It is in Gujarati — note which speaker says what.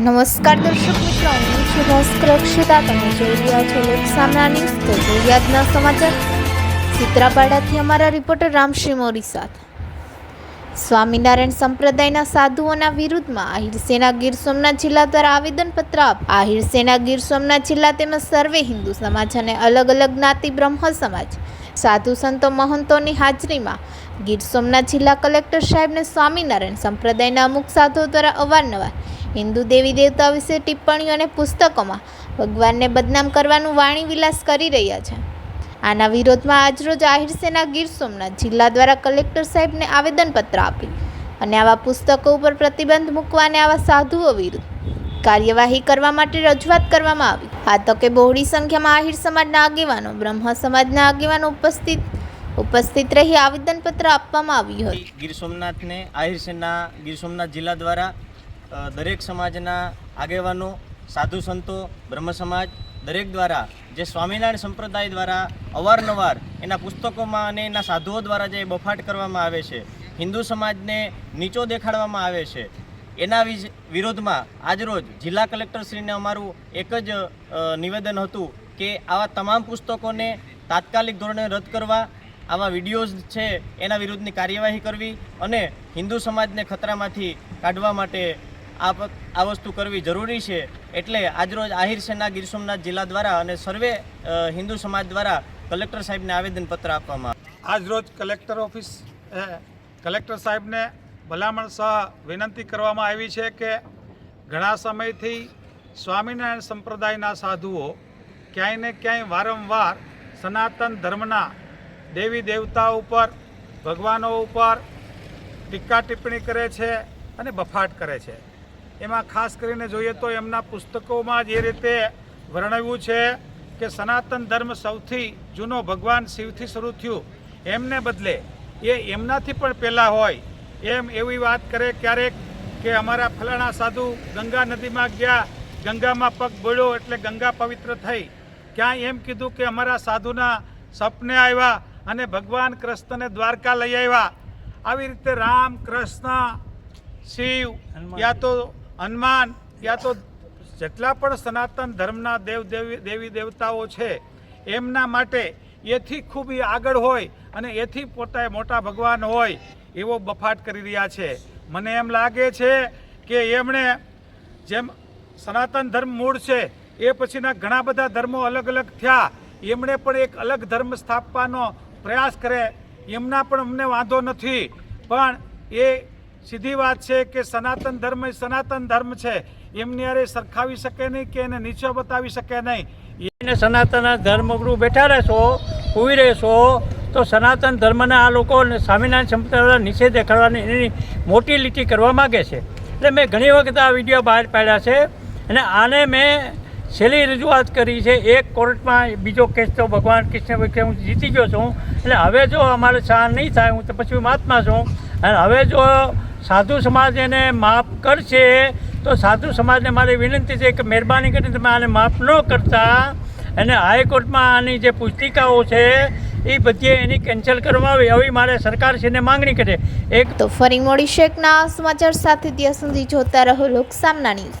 Speaker 1: નમસ્કાર દર્શક મિત્રો, હું છું ભાસ્કર અક્ષતા. તમે જોઈ રહ્યા છો લોક ન્યૂઝ. તો જોઈએ સમાચાર સિત્રાપાડાથી અમારા રિપોર્ટર રામશ્રી મોરી સાથે. સ્વામિનારાયણ સંપ્રદાયના સાધુઓના વિરુદ્ધમાં આહિર સેના ગીર સોમનાથ જિલ્લા દ્વારા આવેદનપત્ર આપ, આહિર સેના ગીર સોમનાથ જિલ્લા તેમજ સર્વે હિન્દુ સમાજ અને અલગ અલગ જ્ઞાતિ બ્રહ્મ સમાજ, સાધુ સંતો મહંતોની હાજરીમાં ગીર સોમનાથ જિલ્લા કલેક્ટર સાહેબને સ્વામિનારાયણ સંપ્રદાયના અમુક સાધુઓ દ્વારા અવારનવાર હિન્દુ દેવી દેવતા વિશે ટિપ્પણીઓ અને પુસ્તકોમાં ભગવાનને બદનામ કરવાનું વાણી વિલાસ કરી રહ્યા છે. આના વિરોધમાં આજરોજ આહિર સેના ગીર સોમનાથ જિલ્લા દ્વારા કલેક્ટર સાહેબને આવેદનપત્ર આપી અને આવા પુસ્તકો ઉપર પ્રતિબંધ મૂકવા અને આવા સાધુઓ વિરુદ્ધ કાર્યવાહી કરવા માટે રજૂઆત કરવામાં આવી. આ તકે બહોળી સંખ્યામાં આહિર સમાજના આગેવાનો, બ્રહ્મ સમાજના આગેવાનો ઉપસ્થિત ઉપસ્થિત રહી આવેદનપત્ર આપવામાં આવ્યું હતું.
Speaker 2: ગીર સોમનાથને આહિર સેના, ગીર સોમનાથ જિલ્લા દ્વારા દરેક સમાજના આગેવાનો, સાધુ સંતો, બ્રહ્મ સમાજ દરેક દ્વારા, જે સ્વામિનારાયણ સંપ્રદાય દ્વારા અવારનવાર એના પુસ્તકોમાં અને એના સાધુઓ દ્વારા જે બફાટ કરવામાં આવે છે, હિન્દુ સમાજને નીચો દેખાડવામાં આવે છે, એના વિરોધમાં આજરોજ જિલ્લા કલેક્ટરશ્રીને અમારું એક જ નિવેદન હતું કે આવા તમામ પુસ્તકોને તાત્કાલિક ધોરણે રદ કરવા, આવા વિડીયોઝ છે એના વિરુદ્ધની કાર્યવાહી કરવી અને હિન્દુ સમાજને ખતરામાંથી કાઢવા માટે આ આ વસ્તુ કરવી જરૂરી છે. એટલે આજરોજ આહિર સેના, ગીર સોમનાથ જિલ્લા દ્વારા અને સર્વે હિન્દુ સમાજ દ્વારા કલેક્ટર સાહેબને આવેદનપત્ર આપવામાં આજરોજ
Speaker 3: આજ રોજ કલેક્ટર ઓફિસ કલેક્ટર સાહેબને ભલામણ સહ વિનંતી કરવામાં આવી છે કે ઘણા સમયથી સ્વામિનારાયણ સંપ્રદાયના સાધુઓ ક્યાંય ને ક્યાંય વારંવાર સનાતન ધર્મના દેવી દેવતા ઉપર, ભગવાનો ઉપર ટીકા ટિપ્પણી કરે છે અને બફાટ કરે છે. એમાં ખાસ કરીને જોઈએ તો એમના પુસ્તકોમાં જે રીતે વર્ણવ્યું છે કે સનાતન ધર્મ સૌથી જૂનો ભગવાન શિવથી શરૂ થયું. એમને બદલે એ એમનાથી પણ પહેલાં હોય. એમ એવી વાત કરે ક્યારેક કે અમારા ફલાણા સાધુ ગંગા નદીમાં ગયા ગંગામાં પગ બોળ્યો એટલે ગંગા પવિત્ર થઈ. ક્યાંય એમ કીધું કે અમારા સાધુના સપને આવ્યા અને ભગવાન કૃષ્ણને દ્વારકા લઈ આવ્યા. આવી રીતે રામ કૃષ્ણ શિવ યા તો હનુમાન યા તો જેટલા પણ સનાતન ધર્મના દેવ દેવી દેવી દેવતાઓ છે, એમના માટે એથી ખૂબ આગળ હોય અને એથી પોતા મોટા ભગવાન હોય એવો બફાટ કરી રહ્યા છે. મને એમ લાગે છે કે એમણે જેમ સનાતન ધર્મ મૂળ છે, એ પછીના ઘણા બધા ધર્મો અલગ અલગ થયા, એમણે પણ એક અલગ ધર્મ સ્થાપવાનો પ્રયાસ કરે, એમના પણ અમને વાંધો નથી. પણ એ સીધી વાત છે કે સનાતન ધર્મ એ સનાતન ધર્મ છે. એમની હારે સરખાવી શકે નહીં કે એને નીચે બતાવી શકે નહીં.
Speaker 4: એને સનાતન ધર્મગુરુ બેઠા રહેશો ઊભી રહેશો, તો સનાતન ધર્મના આ લોકો સ્વામિનારાયણ સંપ્રદાય નીચે દેખાડવાની એની મોટી લીટી કરવા માગે છે. એટલે મેં ઘણી વખત આ વીડિયો બહાર પાડ્યા છે અને આને મેં છેલ્લી રજૂઆત કરી છે, એક કોર્ટમાં બીજો કેસ તો ભગવાન કૃષ્ણ વચ્ચે હું જીતી ગયો છું. એટલે હવે જો અમારે સહન નહીં થાય, હું તો પછી મહાત્મા છું. અને હવે જો સાધુ સમાજ એને માફ કરશે, તો સાધુ સમાજને મારી વિનંતી છે કે મહેરબાની કરીને તમે આને માફ ન કરતા. અને હાઈકોર્ટમાં આની જે પુસ્તિકાઓ છે, એ બધી એની કેન્સલ કરવામાં આવી. આવી મારે સરકારશ્રીને માંગણી કરે. એક
Speaker 1: તો ફરી મળીશું એક સમાચાર સાથે ત્યાં સુધી જોતા રહો લોક સામના ન્યૂઝ.